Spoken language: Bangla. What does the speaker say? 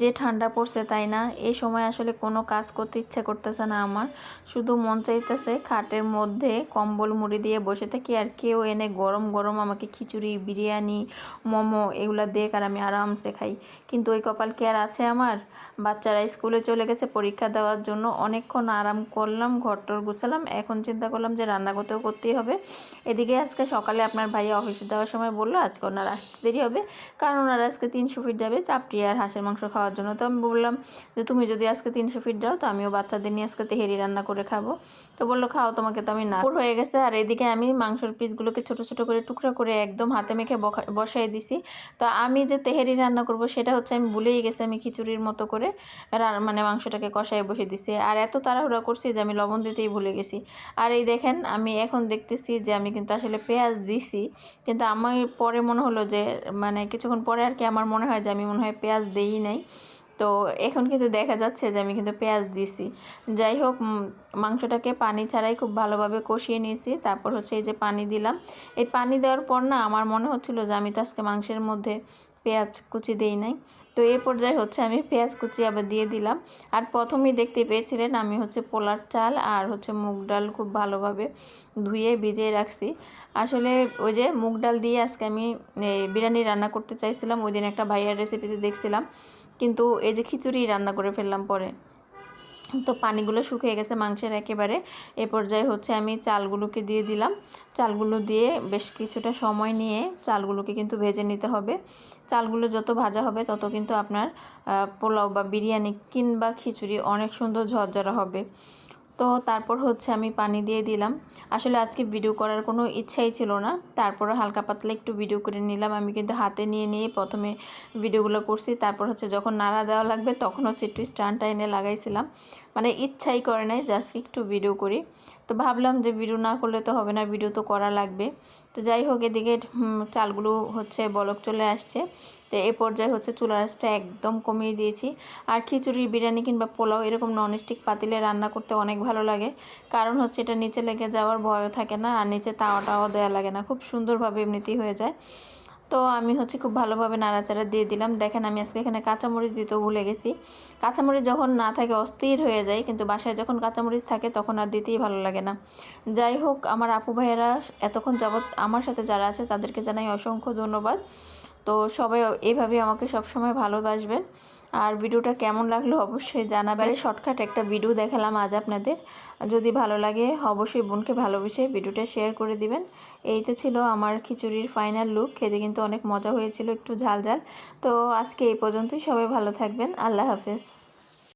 যে ঠান্ডা পড়ছে তাই না? এই সময় আসলে কোনো কাজ করতে ইচ্ছে করতেছে না আমার। শুধু মন চাইতেছে খাটের মধ্যে কম্বল মুড়ি দিয়ে বসে থাকি আর কেউ এনে গরম গরম আমাকে খিচুড়ি, বিরিয়ানি, মোমো এগুলো দেখ আর আমি আরামসে খাই। কিন্তু ওই কপাল কি আর আছে আমার? বাচ্চারা স্কুলে চলে গেছে, পরীক্ষা দেওয়ার জন্য অনেকক্ষণ আরাম করলাম ঘরটর গুছালাম। এখন চিন্তা করলাম যে রান্না করতেও করতেই হবে। এদিকে আজকে সকালে আপনার ভাইয়া অফিসে যাওয়ার সময় বলল, আজকে ওনার আসতে দেরি হবে। কারণ ওনারা আজকে তিনশো ফিট যাবে, চাপড়ি আর হাঁসের মাংস খাওয়ার জন্য। তো আমি বললাম যে, তুমি যদি আজকে তিনশো ফিট যাও তো আমিও বাচ্চাদের নিয়ে আজকে তেহেরি রান্না করে খাব। তো বলল, খাও, তোমাকে তো আমি না হয়ে গেছে। আর এদিকে আমি মাংসের পিসগুলোকে ছোট ছোট করে টুকরা করে একদম হাতে মেখে বসাই দিছি। তো আমি যে তেহেরি রান্না করব, সেটা হচ্ছে আমি ভুলেই গেছি আমি খিচুড়ির মতো করে মানে মাংসটাকে কষায় বসে দিছি। আর এত তাড়াহুড়া করছি যে, আমি লবণ দিতেই ভুলে গেছি। আর এই দেখেন, আমি এখন দেখতেছি যে, আমি কিন্তু আসলে পেঁয়াজ দিছি, কিন্তু আমার পরে মনে হলো যে মানে কিছুক্ষণ পরে আর কি আমার মনে হয় যে, আমি মনে হয় পেঁয়াজ দেই নাই। তো এখন কিন্তু দেখা যাচ্ছে যে আমি কিন্তু পেঁয়াজ দিছি। যাই হোক মাংসটাকে পানি ছাড়াই খুব ভালোভাবে কষিয়ে নিয়েছি। তারপর হচ্ছে এই যে পানি দিলাম। এই পানি দেওয়ার পর না আমার মনে হচ্ছিল যে আমি তো আজকে মাংসের মধ্যে পেঁয়াজ কুচি দেই নাই। তো এই পর্যায়ে হচ্ছে আমি পেঁয়াজ কুচি আবার দিয়ে দিলাম। আর প্রথমেই দেখতে পেয়েছিলেন আমি হচ্ছে পোলার চাল আর হচ্ছে মুগ ডাল খুব ভালোভাবে ধুয়ে ভিজিয়ে রাখছি। আসলে ওই যে মুগ ডাল দিয়ে আজকে আমি বিরিয়ানি রান্না করতে চাইছিলাম। ওই দিন একটা ভাইয়ার রেসিপিতে দেখছিলাম। কিন্তু এই যে খিচুড়ি রান্না করে ফেললাম পরে। তো পানিগুলো শুকিয়ে গেছে মাংসের একেবারে। এ পর্যায়ে হচ্ছে আমি চালগুলোকে দিয়ে দিলাম। চালগুলো দিয়ে বেশ কিছুটা সময় নিয়ে চালগুলোকে কিন্তু ভেজে নিতে হবে। চালগুলো যত ভাজা হবে তত কিন্তু আপনার পোলাও বা বিরিয়ানি কিংবা খিচুড়ি অনেক সুন্দর ঝরঝরা হবে। তো তারপর হচ্ছে আমি পানি দিয়ে দিলাম। আসলে আজকে ভিডিও করার কোনো ইচ্ছাই ছিল না। তারপরে হালকা পাতলা একটু ভিডিও করে নিলাম। আমি কিন্তু হাতে নিয়ে নিয়ে প্রথমে ভিডিওগুলো করছি। তারপর হচ্ছে যখন নাড়া দেওয়া লাগবে তখন হচ্ছে একটু স্ট্যান্ডটা এনে লাগাইছিলাম। মানে ইচ্ছাই করে নাই জাস্ট একটু ভিডিও করি। তো ভাবলাম যে ভিডিও না করলে তো হবে না ভিডিও তো করা লাগবে। তো যাই হোক, এদিকে চালগুলো হচ্ছে বলক চলে আসছে। তো এ পর্যায়ে হচ্ছে চুলা আঁচটা একদম কমিয়ে দিয়েছি। আর খিচুড়ি, বিরিয়ানি কিংবা পোলাও এরকম ননস্টিক পাতিলে রান্না করতে অনেক ভালো লাগে। কারণ হচ্ছে এটা নিচে লেগে যাওয়ার ভয়ও থাকে না, আর নিচে তাওয়া টাওয়া দেওয়া লাগে না। খুব সুন্দরভাবে এমনিতেই হয়ে যায়। তো আমি হচ্ছে খুব ভালোভাবে নাড়াচাড়া দিয়ে দিলাম। দেখেন আমি আজকে এখানে কাঁচামরিচ দিতেও ভুলে গেছি। কাঁচামরিচ যখন না থাকে অস্থির হয়ে যায়, কিন্তু বাসায় যখন কাঁচামরিচ থাকে তখন আর দিতেই ভালো লাগে না। যাই হোক, আমার আপু ভাইয়েরা এতক্ষণ যাবৎ আমার সাথে যারা আছে তাদেরকে জানাই অসংখ্য ধন্যবাদ। তো সবাই এইভাবে আমাকে সবসময় ভালোবাসবেন। আর ভিডিওটা কেমন লাগল অবশ্যই জানাবেন। শর্টকাট একটা ভিডিও দেখালাম আজ আপনাদের। যদি ভালো লাগে অবশ্যই বোনকে ভালোবেসে ভিডিওটা শেয়ার করে দিবেন। এই তো ছিল আমার খিচুড়ির ফাইনাল লুক। খেতে কিন্তু অনেক মজা হয়েছিল একটু ঝাল ঝাল। তো আজকে এই পর্যন্তই। সবাই ভালো থাকবেন। আল্লাহ হাফেজ।